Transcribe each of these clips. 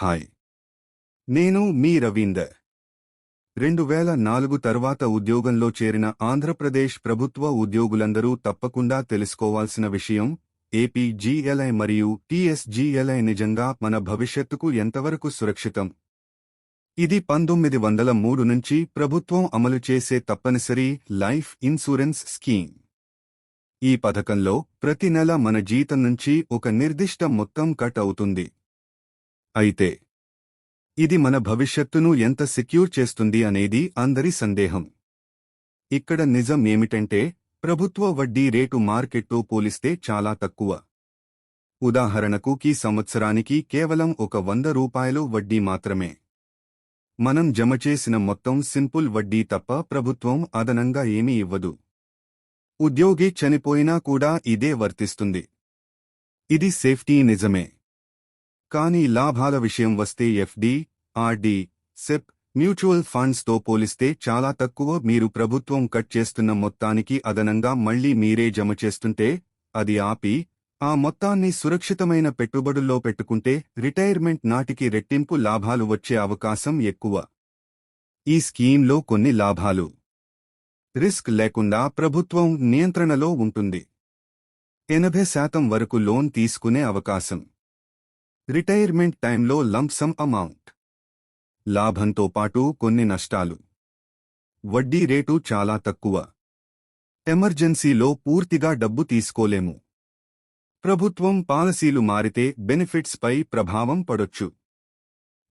Hi. నేను మీ రవీందర్. రెండు వేల నాలుగు తర్వాత ఉద్యోగంలో చేరిన ఆంధ్రప్రదేశ్ ప్రభుత్వ ఉద్యోగులందరూ తప్పకుండా తెలుసుకోవాల్సిన విషయం ఏపీజీఎల్ఐ మరియు టీఎస్జీఎల్ఐ నిజంగా మన భవిష్యత్తుకు ఎంతవరకు సురక్షితం? ఇది పంతొమ్మిది వందల మూడు నుంచి ప్రభుత్వం అమలు చేసే తప్పనిసరి లైఫ్ ఇన్సూరెన్స్ స్కీమ్. ఈ పథకంలో ప్రతి నెల మన జీతం నుంచి ఒక నిర్దిష్ట మొత్తం కట్ అవుతుంది. అయితే ఇది మన భవిష్యత్తును ఎంత సెక్యూర్ చేస్తుంది అనేది అందరి సందేహం. ఇక్కడ నిజం ఏమిటంటే ప్రభుత్వ వడ్డీ రేటు మార్కెట్తో పోలిస్తే చాలా తక్కువ. ఉదాహరణకు కీ సంవత్సరానికి కేవలం ఒక వంద రూపాయలు వడ్డీ మాత్రమే. మనం జమ చేసిన మొత్తం సింపుల్ వడ్డీ తప్ప ప్రభుత్వం అదనంగా ఏమీ ఇవ్వదు. ఉద్యోగి చనిపోయినా కూడా ఇదే వర్తిస్తుంది. ఇది సేఫ్టీ నిజమే. కానీ లాభాల విషయం వస్తే ఎఫ్డి ఆర్డి సెప్ మ్యూచువల్ ఫండ్స్తో పోలిస్తే చాలా తక్కువ. మీరు ప్రభుత్వం కట్ చేస్తున్న మొత్తానికి అదనంగా మళ్ళీ మీరే జమ చేస్తుంటే అది ఆపి ఆ మొత్తాన్ని సురక్షితమైన పెట్టుబడుల్లో పెట్టుకుంటే రిటైర్మెంట్ నాటికి రెట్టింపు లాభాలు వచ్చే అవకాశం ఎక్కువ. ఈ స్కీంలో కొన్ని లాభాలు. రిస్క్ లేకుండా ప్రభుత్వం నియంత్రణలో ఉంటుంది. ఎనభై శాతం వరకు లోన్ తీసుకునే అవకాశం. రిటైర్మెంట్ టైంలో లంప్సమ్ అమౌంట్. లాభంతో పాటు కొన్ని నష్టాలు. వడ్డీ రేటు చాలా తక్కువ. ఎమర్జెన్సీలో పూర్తిగా డబ్బు తీసుకోలేము. ప్రభుత్వం పాలసీలు మారితే బెనిఫిట్స్ పై ప్రభావం పడొచ్చు.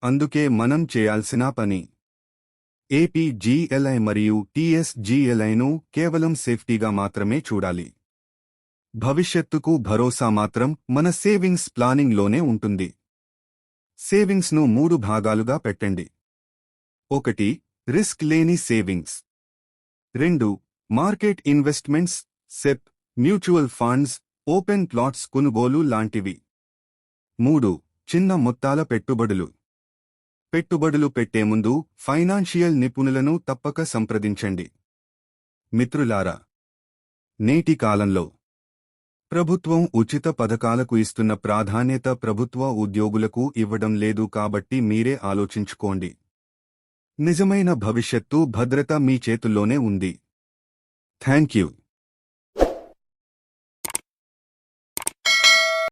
అందుకే మనం చేయాల్సిన పని. ఏపీజీఎల్ఐ మరియు టీఎస్జీఎల్ఐను కేవలం సేఫ్టీగా మాత్రమే చూడాలి. భవిష్యత్తుకు భరోసా మాత్రం మన సేవింగ్స్ ప్లానింగ్లోనే ఉంటుంది. సేవింగ్స్ను మూడు భాగాలుగా పెట్టండి. ఒకటి రిస్క్ లేని సేవింగ్స్. రెండు market investments SIP mutual funds open plots కొనుగోలు లాంటివి. మూడు చిన్న మొత్తాల పెట్టుబడులు. పెట్టుబడులు పెట్టే ముందు ఫైనాన్షియల్ నిపుణులను తప్పక సంప్రదించండి. మిత్రులారా నేటి కాలంలో ప్రభుత్వం ఉచిత పథకాలకు ఇస్తున్న ప్రాధాన్యత ప్రభుత్వ ఉద్యోగులకు ఇవ్వడం లేదు కాబట్టి మీరే ఆలోచించుకోండి. నిజమైన భవిష్యత్తు భద్రత మీ చేతుల్లోనే ఉంది. Thank you.